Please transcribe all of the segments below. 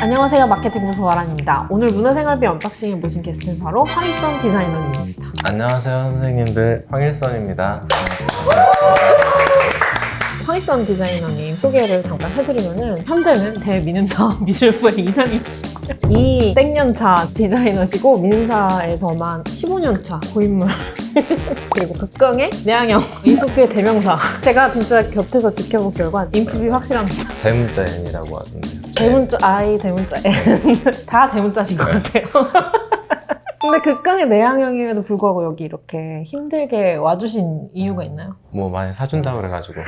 안녕하세요 마케팅 부서 와란입니다. 오늘 문화생활비 언박싱에 모신 게스트는 바로 황희선 디자이너님입니다. 안녕하세요 선생님들 황일선입니다. 황희선 디자이너님 소개를 잠깐 해드리면은 현재는 대미능사 미술부의 이사님이시고요. 이 땡년차 디자이너시고 미능사에서만 15년차 고인물 그리고 극강의 내향형 인프피의 대명사 제가 진짜 곁에서 지켜본 결과 인프피 확실합니다. 대문자연이라고 하던데요. 대문자 I 대문자 N 다 대문자신 것 같아요. 근데 극강의 내향형임에도 불구하고 여기 이렇게 힘들게 와주신 이유가 있나요? 뭐 많이 사준다 그래가지고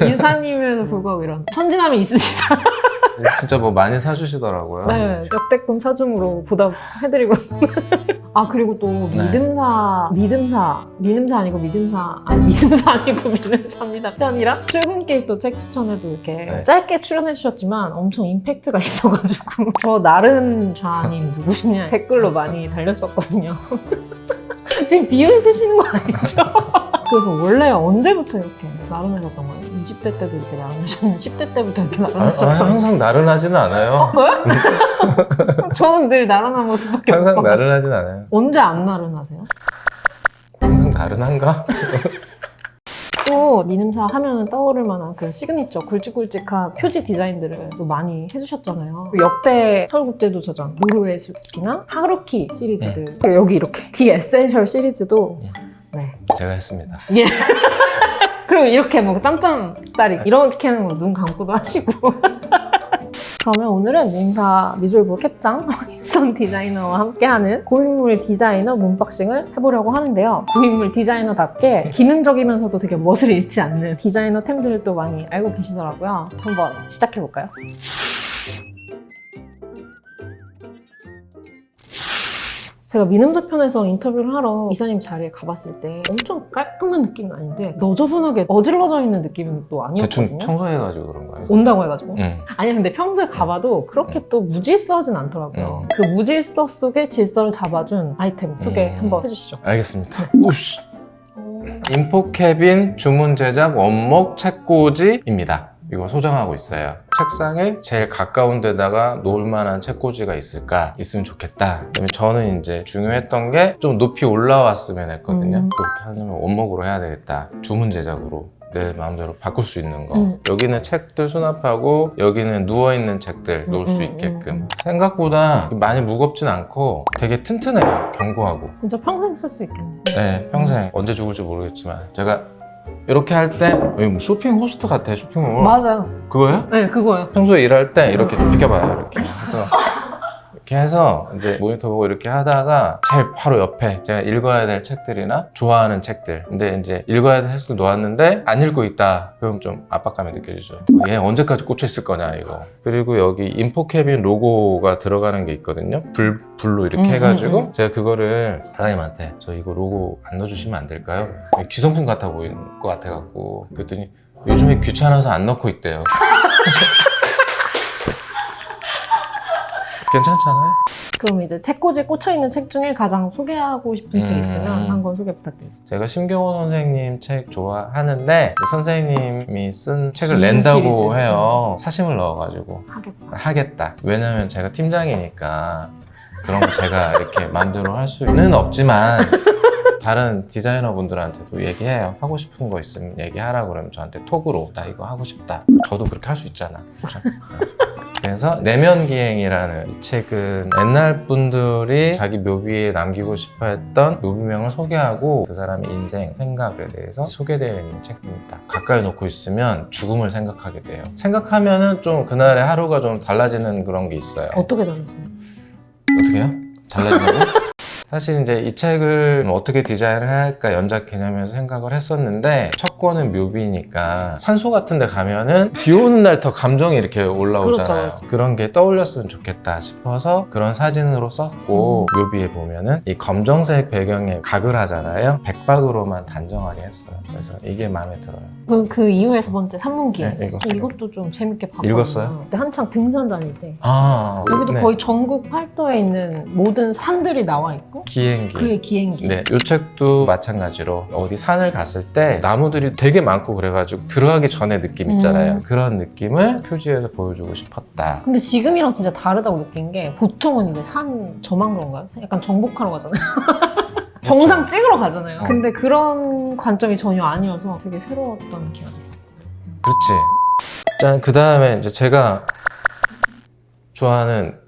인사님에도 불구하고 이런 천진함이 있으시다. 진짜 뭐 많이 사주시더라고요. 네, 역대급 사중으로 보답해드리고. 아 그리고 또 네. 믿음사, 믿음사, 믿음사 아니고 믿음사, 아니 믿음사 아니고 믿음사입니다 편이랑 출근길 또 책 추천에도 이렇게 네. 짧게 출연해주셨지만 엄청 임팩트가 있어가지고 저 나른 좌님 누구시냐 댓글로 많이 달렸었거든요. 지금 비웃으시는 거 아니죠? 그래서 원래 언제부터 이렇게 나른하셨던 거예요? 20대 때도 이렇게 나른하셨는데 10대 때부터 이렇게 아, 아, 나른하셨어요? 항상 나른하진 않아요. 저는 늘 나른한 모습밖에 항상 못 봐가지고. 나른하진 않아요. 언제 안 나른하세요? 항상 나른한가? 또 미ንም사 하면은 떠오를 만한 그 시그니처 굵직굵직한 표지 디자인들을 또 많이 해주셨잖아요. 그 역대 서울국제도서관 노르웨이 숲이나 하루키 시리즈들 그리고 여기 이렇게 디 에센셜 시리즈도 네. 제가 했습니다. 예. 그리고 이렇게 뭐 짬짬 다리 이렇게는 뭐눈 감고도 하시고 그러면 오늘은 민사 미술부 캡장 황희선 디자이너와 함께하는 고인물 디자이너 문박싱을 해보려고 하는데요. 고인물 디자이너답게 기능적이면서도 되게 멋을 잃지 않는 디자이너 템들을 또 많이 알고 계시더라고요. 한번 시작해볼까요? 제가 미능사 편에서 인터뷰를 하러 이사님 자리에 가봤을 때 엄청 깔끔한 느낌은 아닌데 너저분하게 어질러져 있는 느낌은 또 아니었거든요. 대충 청소해가지고 그런가요? 온다고 해가지고. 응. 아니 근데 평소에 가봐도 그렇게 또 무질서하진 않더라고요. 음. 그 무질서 속에 질서를 잡아준 아이템 소개 음. 한번 해주시죠. 알겠습니다. 우씨. 인포캐빈 주문 제작 원목 책꽂이입니다. 이거 소장하고 있어요. 책상에 제일 가까운 데다가 놓을 만한 책꽂이가 있을까? 있으면 좋겠다. 그다음에 저는 이제 중요했던 게 좀 높이 올라왔으면 했거든요. 음. 그렇게 하려면 원목으로 해야 되겠다. 주문 제작으로. 내 마음대로 바꿀 수 있는 거. 음. 여기는 책들 수납하고 여기는 누워있는 책들 놓을 수 음, 음, 있게끔. 음. 생각보다 많이 무겁진 않고 되게 튼튼해요. 견고하고. 진짜 평생 쓸 수 있겠네요. 네, 평생 언제 죽을지 모르겠지만 제가 이렇게 할때뭐 쇼핑 호스트 같아 쇼핑몰 맞아요. 그거예요? 네, 그거예요. 평소에 일할 때 이렇게 좀 비켜봐요 이렇게 해서 이렇게 해서 이제 모니터 보고 이렇게 하다가 제일 바로 옆에 제가 읽어야 될 책들이나 좋아하는 책들. 근데 이제 읽어야 될 책들 놓았는데 안 읽고 있다. 그럼 좀 압박감이 느껴지죠. 얘 언제까지 꽂혀 있을 거냐 이거. 그리고 여기 인포캐빈 로고가 들어가는 게 있거든요. 불, 불로 이렇게 음, 해가지고 음, 제가 그거를 사장님한테 저 이거 로고 안 넣어주시면 안 될까요? 기성품 같아 보이는 것 같아갖고 그랬더니 요즘에 귀찮아서 안 넣고 있대요 괜찮잖아요? 그럼 이제 책꽂이에 꽂혀있는 책 중에 가장 소개하고 싶은 책 음. 있으면 한권 소개 부탁드립니다. 제가 심경호 선생님 책 좋아하는데 선생님이 쓴 책을 긴 낸다고 시리즈. 해요. 사심을 넣어가지고 하겠다. 하겠다. 왜냐면 제가 팀장이니까 그런 거 제가 이렇게 마음대로 할 수는 없지만 다른 디자이너 분들한테도 얘기해요. 하고 싶은 거 있으면 얘기하라 그러면 저한테 톡으로 나 이거 하고 싶다. 저도 그렇게 할 수 있잖아. 그렇죠? 그래서 내면 기행이라는 이 책은 옛날 분들이 자기 묘비에 남기고 싶어 했던 묘비명을 소개하고 그 사람의 인생, 생각에 대해서 소개되어 있는 책입니다. 가까이 놓고 있으면 죽음을 생각하게 돼요. 생각하면은 좀 그날의 하루가 좀 달라지는 그런 게 있어요. 어떻게 다르세요? 어떻게요? 달라지냐고? 사실 이제 이 책을 어떻게 디자인을 할까 연작 개념에서 생각을 했었는데 첫 권은 묘비니까 산소 같은 데 가면은 비 오는 날 더 감정이 이렇게 올라오잖아요. 그렇죠, 그런 게 떠올렸으면 좋겠다 싶어서 그런 사진으로 썼고 묘비에 보면은 이 검정색 배경에 각을 하잖아요. 백박으로만 단정하게 했어요. 그래서 이게 마음에 들어요. 그럼 그 이후에 세 번째 산문기 네, 이거. 이것도 좀 재밌게 봤거든요. 읽었어요? 한창 등산 다닐 때 아, 여기도 네. 거의 전국 팔도에 있는 모든 산들이 나와 있고 기행기. 그의 기행기. 네, 이 책도 마찬가지로 어디 산을 갔을 때 나무들이 되게 많고 그래가지고 들어가기 전에 느낌 있잖아요. 음. 그런 느낌을 표지에서 보여주고 싶었다. 근데 지금이랑 진짜 다르다고 느낀 게 보통은 이제 산 저만 그런가요? 약간 정복하러 가잖아요. 정상 찍으러 가잖아요. 어. 근데 그런 관점이 전혀 아니어서 되게 새로웠던 기억이 있어요. 그렇지. 짠, 그 다음에 이제 제가 좋아하는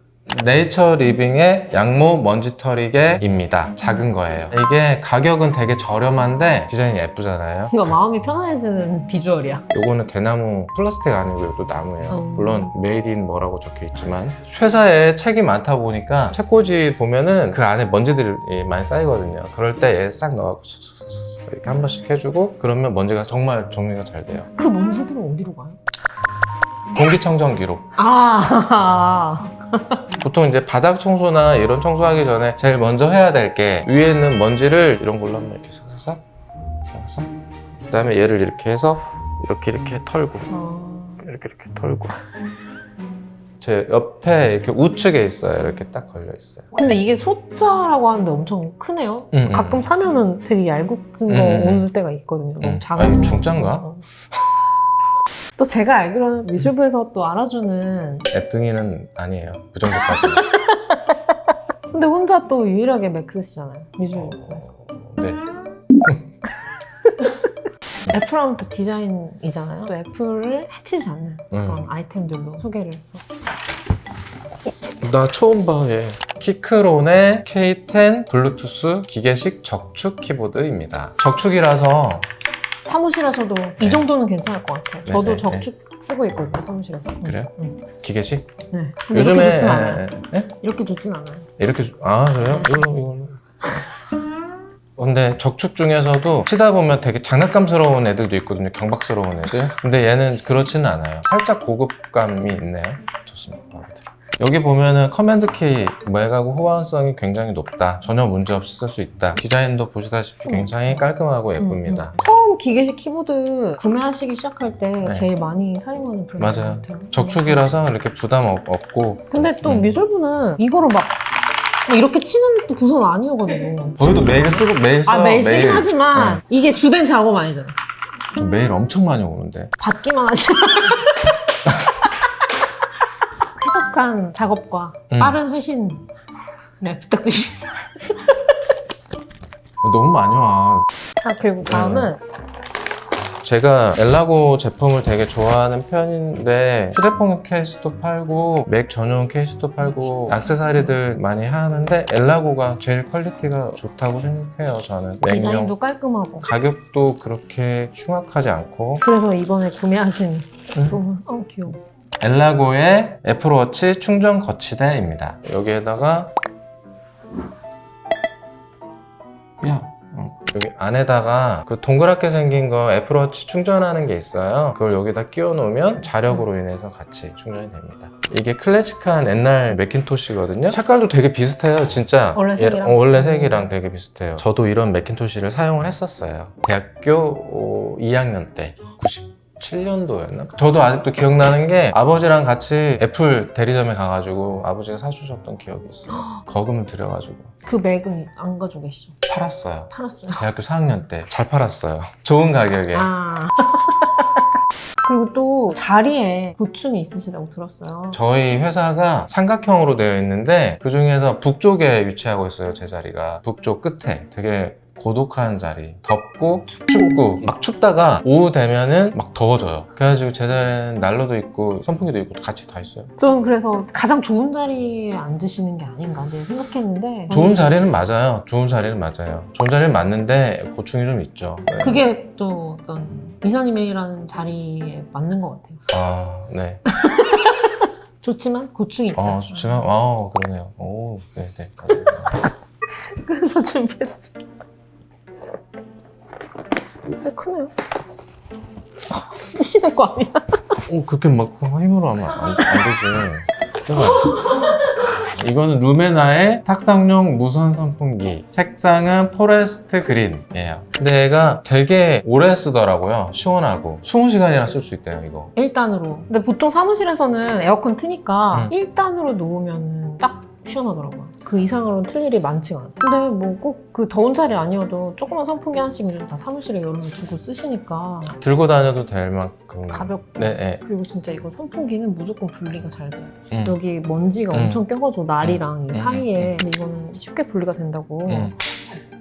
네이처 리빙의 양모 먼지털이개입니다. 작은 거예요. 이게 가격은 되게 저렴한데 디자인이 예쁘잖아요. 뭔가 마음이 편안해지는 비주얼이야. 요거는 대나무 플라스틱 아니고 또 나무예요. 음. 물론 메이드 인 뭐라고 적혀 있지만 회사에 책이 많다 보니까 책꽂이 보면은 그 안에 먼지들이 많이 쌓이거든요. 그럴 때 얘싹 슥슥슥 이렇게 한 번씩 해주고 그러면 먼지가 정말 정리가 잘 돼요. 그 먼지들은 어디로 가요? 공기청정기로 아, 보통 이제 바닥 청소나 이런 청소하기 전에 제일 먼저 해야 될 게 위에 있는 먼지를 이런 걸로 한번 이렇게 싹싹 싹싹 그다음에 얘를 이렇게 해서 이렇게 이렇게 털고 어... 이렇게 이렇게 털고 제 옆에 이렇게 우측에 있어요 이렇게 딱 걸려 있어요 근데 이게 소자라고 하는데 엄청 크네요. 음, 음. 가끔 사면은 되게 얇은 거 음, 음. 올 때가 있거든요. 너무 음. 작은 아, 이거 거. 중짜인가? 어. 또 제가 알기로는 미술부에서 또 알아주는 앱등이는 아니에요 그 정도까지 근데 혼자 또 유일하게 맥스시잖아요. 미술부에서. 네 애플하면 또 디자인이잖아요. 또 애플을 해치지 않는 음. 그런 아이템들로 소개를. 나 처음 봐, 얘. 키크론의 K10 블루투스 기계식 적축 키보드입니다. 적축이라서 사무실에서도 이 정도는 괜찮을 것 같아요. 저도 네, 네, 적축 쓰고 있거든요, 사무실에서. 음, 그래요? 음. 기계식? 네. 근데 이렇게 좋진 않아요. 예, 예? 이렇게 좋진 않아요. 이렇게 주- 아 그래요? 이걸로 이걸로. 근데 적축 중에서도 치다 보면 되게 장난감스러운 애들도 있거든요. 경박스러운 애들. 근데 얘는 그렇지는 않아요. 살짝 고급감이 있네요. 좋습니다. 마음에 들어요. 여기 보면은 커맨드 키 매가고 호환성이 굉장히 높다. 전혀 문제 없이 쓸 수 있다. 디자인도 보시다시피 굉장히 깔끔하고 예쁩니다. 음, 음. 처음 기계식 키보드 구매하시기 시작할 때 네. 제일 많이 사용하는 브랜드 맞아요. 같아요. 적축이라서 이렇게 부담 없- 없고. 근데 또 음. 미술부는 이거를 막 이렇게 치는 또 부서는 아니거든요. 저희도 매일 쓰고 매일 써요. 아 매일 쓰긴 하지만 네. 이게 주된 작업 아니잖아요. 저 매일 엄청 많이 오는데. 받기만 하지. 쾌적한 작업과 음. 빠른 회신. 네 부탁드립니다. 너무 많이 와. 아 그리고 다음은? 제가 엘라고 제품을 되게 좋아하는 편인데 휴대폰 케이스도 팔고 맥 전용 케이스도 팔고 액세서리들 많이 하는데 엘라고가 제일 퀄리티가 좋다고 생각해요 저는. 디자인도 깔끔하고. 가격도 그렇게 흉악하지 않고. 그래서 이번에 구매하신 제품은 어 귀여워. 엘라고의 애플워치 충전 거치대입니다. 여기에다가 야 어, 여기 안에다가 그 동그랗게 생긴 거 애플워치 충전하는 게 있어요. 그걸 여기다 끼워 놓으면 자력으로 인해서 같이 충전이 됩니다. 이게 클래식한 옛날 맥킨토시거든요. 색깔도 되게 비슷해요 진짜. 원래 얘- 색이랑? 어, 원래 색이랑 되게 비슷해요. 저도 이런 맥킨토시를 사용을 했었어요. 대학교 2학년 때 97년도였나? 저도 아직도 기억나는 게 아버지랑 같이 애플 대리점에 가가지고 아버지가 사주셨던 기억이 있어요 거금을 들여가지고 그 맥은 안 가지고 계시죠? 팔았어요 팔았어요. 대학교 4학년 때 잘 팔았어요. 좋은 가격에. 아. 그리고 또 자리에 고충이 있으시다고 들었어요. 저희 회사가 삼각형으로 되어 있는데 그 중에서 북쪽에 위치하고 있어요. 제 자리가 북쪽 끝에 되게 고독한 자리. 덥고 춥고 막 춥다가 오후 되면은 막 더워져요. 그래가지고 제 자리는 난로도 있고 선풍기도 있고 같이 다 있어요. 저는 그래서 가장 좋은 자리에 앉으시는 게 아닌가 네, 생각했는데 좋은 자리는 맞아요. 좋은 자리는 맞아요. 좋은 자리는 맞는데 고충이 좀 있죠. 네. 그게 또 어떤 이사님이라는 자리에 맞는 것 같아요. 아, 네. 좋지만 고충이 있다. 어, 좋지만, 아, 그러네요. 오, 네, 네. 그래서 준비했어요. 근데 크네요. 푸시 될 거 아니야? 어, 그렇게 막 힘으로 하면 안, 안 되지. 이거는 루메나의 탁상용 무선 선풍기. 색상은 포레스트 그린이에요. 근데 얘가 되게 오래 쓰더라고요. 시원하고. 20시간이나 쓸 수 있대요, 이거. 1단으로. 근데 보통 사무실에서는 에어컨 트니까 음. 1단으로 놓으면 딱 시원하더라고요. 그 이상으로는 틀 일이 많지가 않아요. 근데 뭐 꼭 그 더운 자리 아니어도 조그만 선풍기 하나씩 요즘 다 사무실에 여름에 두고 쓰시니까 들고 다녀도 될 만큼 가볍고 네, 네. 그리고 진짜 이거 선풍기는 무조건 분리가 잘 돼요. 음. 여기 먼지가 음. 엄청 껴가지고 날이랑 이 음, 사이에 근데 이거는 쉽게 분리가 된다고 음.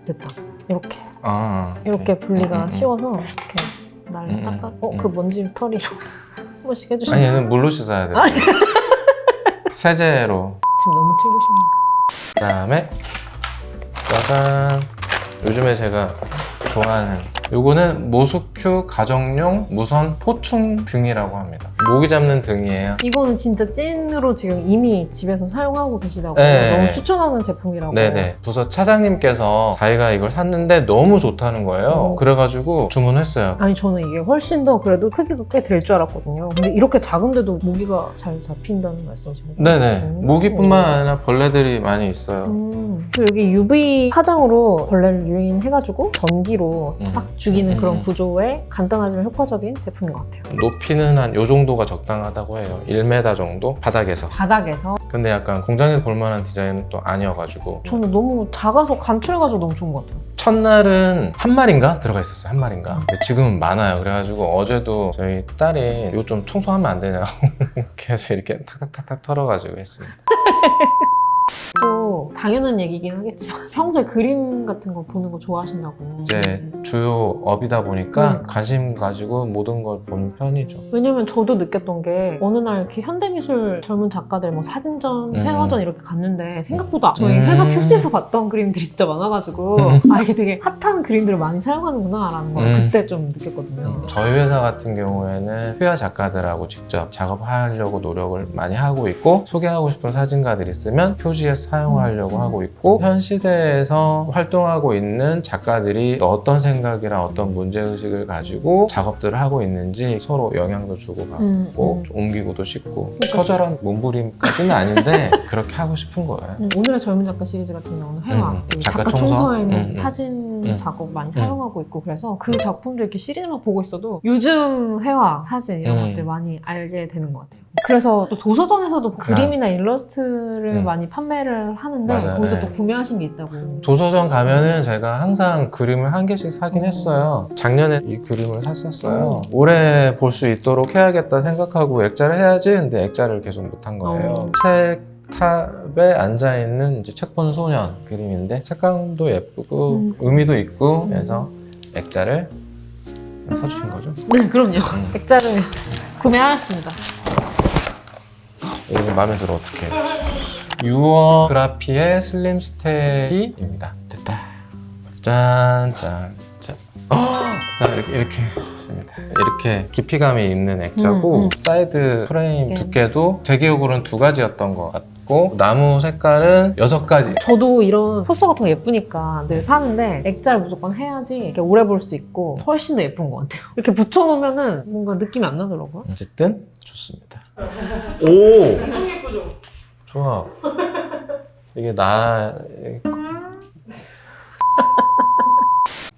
됐다. 이렇게 아, 이렇게 분리가 음, 음, 음. 쉬워서 이렇게 날 음, 음, 닦아. 어, 음. 그 먼지 털이로 한 번씩 해주시면 아니 얘는 물로 씻어야. 아니. 세제로. 지금 너무 튀고 싶네요. 그 다음에 짜잔. 요즘에 제가 좋아하는 요거는 모스큐 가정용 무선 포충 등이라고 합니다. 모기 잡는 등이에요. 이거는 진짜 찐으로 지금 이미 집에서 사용하고 계시다고 네. 너무 추천하는 제품이라고. 네네. 부서 차장님께서 자기가 이걸 샀는데 너무 좋다는 거예요. 어. 그래가지고 주문했어요. 아니 저는 이게 훨씬 더 그래도 크기가 꽤 될 줄 알았거든요. 근데 이렇게 작은데도 모기가 잘 잡힌다는 말씀이신 거죠? 네네. 음. 모기뿐만 아니라 벌레들이 많이 있어요. 음. 그리고 여기 UV 화장으로 벌레를 유인해가지고 전기로 음. 딱 죽이는 음, 그런 음. 구조의 간단하지만 효과적인 제품인 것 같아요. 높이는 한 요 정도가 적당하다고 해요. 1m 정도 바닥에서. 바닥에서 근데 약간 공장에서 볼 만한 디자인은 또 아니어가지고 저는 너무 작아서 간출해가지고 너무 좋은 것 같아요. 첫날은 한 마리인가 들어가 있었어요. 한 마리인가. 근데 지금은 많아요. 그래가지고 어제도 저희 딸이 이거 좀 청소하면 안 되냐고 계속 이렇게 탁탁탁탁 털어가지고 했습니다. 또 당연한 얘기긴 하겠지만 평소에 그림 같은 거 보는 거 좋아하신다고. 이제 주요 업이다 보니까 음. 관심 가지고 모든 걸 보는 편이죠. 왜냐면 저도 느꼈던 게 어느 날 이렇게 현대미술 젊은 작가들 뭐 사진전, 음. 회화전 이렇게 갔는데 생각보다 저희 음. 회사 표지에서 봤던 그림들이 진짜 많아가지고 음. 아 이게 되게 핫한 그림들을 많이 사용하는구나라는 걸 음. 그때 좀 느꼈거든요. 저희 회사 같은 경우에는 회화 작가들하고 직접 작업하려고 노력을 많이 하고 있고 소개하고 싶은 사진가들 있으면 표 지에 사용하려고 음. 하고 있고 현 시대에서 활동하고 있는 작가들이 어떤 생각이랑 어떤 문제의식을 가지고 작업들을 하고 있는지 서로 영향도 주고받고 음, 음. 좀 옮기고도 싶고 그러니까 처절한 몸부림까지는 아닌데 그렇게 하고 싶은 거예요. 음, 오늘의 젊은 작가 시리즈 같은 경우는 회화, 작가 작가, 총서? 총서에는 음, 음. 사진 음. 작업 많이 사용하고 있고 그래서 그 작품들 이렇게 시리즈만 보고 있어도 요즘 회화, 사진 이런 음. 것들 많이 알게 되는 것 같아요. 그래서 또 도서전에서도 그림이나 일러스트를 음. 많이 판매를 하는데 맞아요. 거기서 네. 또 구매하신 게 있다고. 도서전 가면은 제가 항상 그림을 한 개씩 사긴 음. 했어요. 작년에 이 그림을 샀었어요. 올해 볼 수 있도록 해야겠다 생각하고 액자를 해야지 근데 액자를 계속 못한 거예요. 어. 책 탑에 앉아 있는 이제 책 보는 소년 그림인데 색감도 예쁘고 음. 의미도 있고 음. 해서 액자를 사주신 거죠. 네, 그럼요. 음. 액자를 구매하였습니다. 이거 마음에 들어 어떡해. 유어 그라피의 슬림 스테디입니다. 됐다. 짠, 짠, 짠. 어! 자, 이렇게, 이렇게 했습니다. 이렇게 깊이감이 있는 액자고, 음, 음. 사이드 프레임 네. 두께도 제 기억으로는 두 가지였던 것 같 고, 나무 색깔은 여섯 가지. 저도 이런 포스터 같은 거 예쁘니까 늘 사는데 액자를 무조건 해야지 이렇게 오래 볼 수 있고 훨씬 더 예쁜 것 같아요. 이렇게 붙여놓으면은 뭔가 느낌이 안 나더라고요. 어쨌든 좋습니다. 오! 엄청 예쁘죠? 좋아. 이게 나,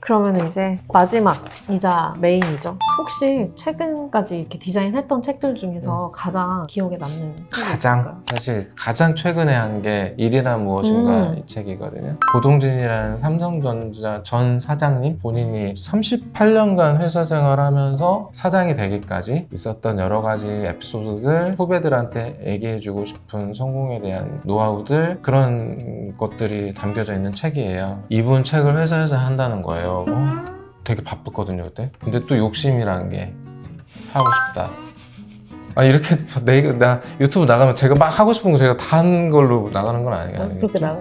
그러면 이제 마지막이자 메인이죠. 혹시 최근까지 이렇게 디자인했던 책들 중에서 가장 기억에 남는 책이 음. 가장 있을까요? 사실 가장 최근에 한 게 일이란 무엇인가 음. 이 책이거든요. 고동진이라는 삼성전자 전 사장님 본인이 38년간 회사 생활하면서 사장이 되기까지 있었던 여러 가지 에피소드들 후배들한테 얘기해주고 싶은 성공에 대한 노하우들 그런 것들이 담겨져 있는 책이에요. 이분 책을 회사에서 한다는 거예요. 어, 되게 바빴거든요 그때. 근데 또 욕심이라는 게 하고 싶다. 아 이렇게 내, 나 유튜브 나가면 제가 막 하고 싶은 거 제가 다 한 걸로 나가는 건 아니, 아, 아니겠죠? 그렇게 나와.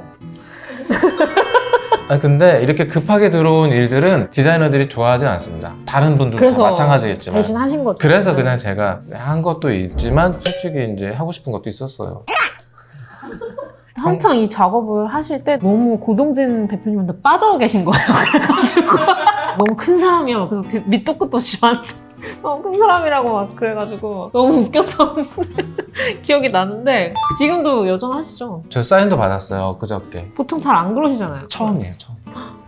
아 근데 이렇게 급하게 들어온 일들은 디자이너들이 좋아하지 않습니다. 다른 분들도 다 그래서 마찬가지겠지만. 대신 하신 거죠. 그래서 그냥 제가 한 것도 있지만 솔직히 이제 하고 싶은 것도 있었어요. 한창 이 작업을 하실 때 너무 고동진 대표님한테 빠져 계신 거예요. 그래가지고 너무 큰 사람이야. 그래서 뒤- 밑도 끝도 없이 저한테 너무 큰 사람이라고 막 그래가지고 너무 웃겼던 기억이 나는데 지금도 여전하시죠? 저 사인도 받았어요 그저께. 보통 잘 안 그러시잖아요. 처음이에요 처음.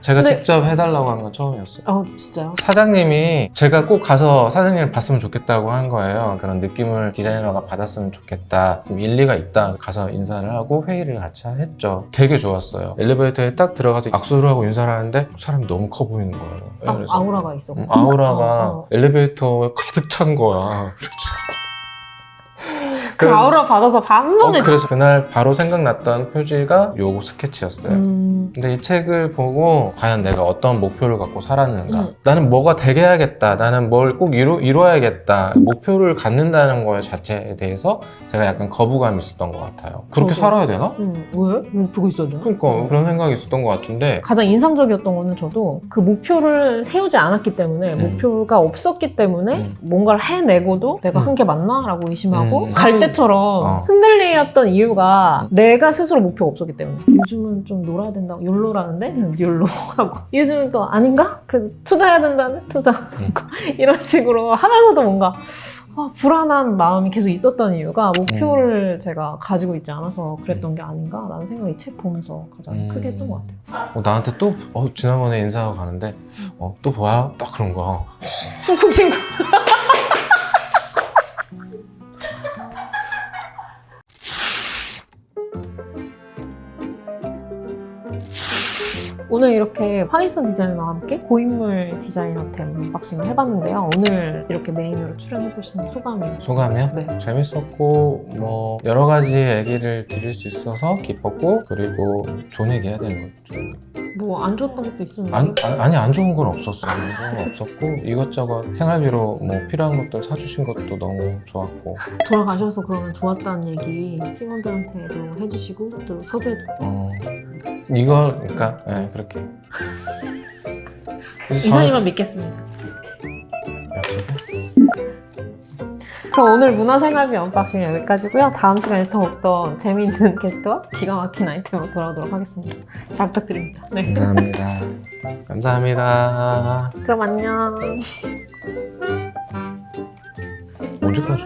제가 근데- 직접 해달라고 한 건 처음이었어요. 어 진짜요? 사장님이 제가 꼭 가서 사장님을 봤으면 좋겠다고 한 거예요. 그런 느낌을 디자이너가 받았으면 좋겠다. 좀 일리가 있다. 가서 인사를 하고 회의를 같이 했죠. 되게 좋았어요. 엘리베이터에 딱 들어가서 악수를 하고 인사를 하는데 사람이 너무 커 보이는 거예요. 딱 그래서 아우라가 있어. 음, 아우라가 어, 어. 엘리베이터에 가득 찬 거야. 그 아우라 받아서 한 어, 번에. 그래서 그날 바로 생각났던 표지가 요 스케치였어요. 음, 근데 이 책을 보고 과연 내가 어떤 목표를 갖고 살았는가 음. 나는 뭐가 되게 해야겠다 나는 뭘 꼭 이루, 이뤄야겠다 목표를 갖는다는 거에 자체에 대해서 제가 약간 거부감이 있었던 것 같아요 그렇게 맞아. 살아야 되나? 음, 왜? 음, 보고 있었나? 그러니까 그런 생각이 있었던 것 같은데 가장 인상적이었던 거는 저도 그 목표를 세우지 않았기 때문에 음. 목표가 없었기 때문에 음. 뭔가를 해내고도 내가 음. 한게 맞나? 라고 의심하고 음. 갈때 처럼 어. 흔들리었던 이유가 내가 스스로 목표가 없었기 때문에 요즘은 좀 놀아야 된다고 욜로라는데 음, 욜로 하고 요즘은 또 아닌가? 그래도 투자해야 된다는 투자 음. 이런 식으로 하면서도 뭔가 아, 불안한 마음이 계속 있었던 이유가 목표를 음. 제가 가지고 있지 않아서 그랬던 게 아닌가라는 생각이 이책 보면서 가장 음. 크게 했던 것 같아요. 어, 나한테 또 어, 지난번에 인사하고 가는데 어, 또 봐요? 딱 그런 거야 술풍 친구. 오늘 이렇게 황희선 디자이너와 함께 고인물 디자이너템 언박싱을 해봤는데요. 오늘 이렇게 메인으로 출연해보신 소감이 소감이요? 네. 재밌었고 뭐 여러 가지 얘기를 드릴 수 있어서 기뻤고 그리고 좋은 얘기 해야 되는 거죠 뭐 안 좋았던 것도 있었는데 안, 아- 아니 안 좋은 건 없었어요. 건 없었고 이것저것 생활비로 뭐 필요한 것들 사주신 것도 너무 좋았고 돌아가셔서 그러면 좋았다는 얘기 팀원들한테도 해주시고 또 섭외도 어 이걸 그러니까 예 그렇게 그래서 이사님만 믿겠습니다. 약속해? 그럼 오늘 문화생활비 언박싱 여기까지고요. 다음 시간에 더욱더 재미있는 게스트와 기가 막힌 아이템으로 돌아오도록 하겠습니다. 잘 부탁드립니다. 네. 감사합니다. 감사합니다. 그럼 안녕. 언제까지?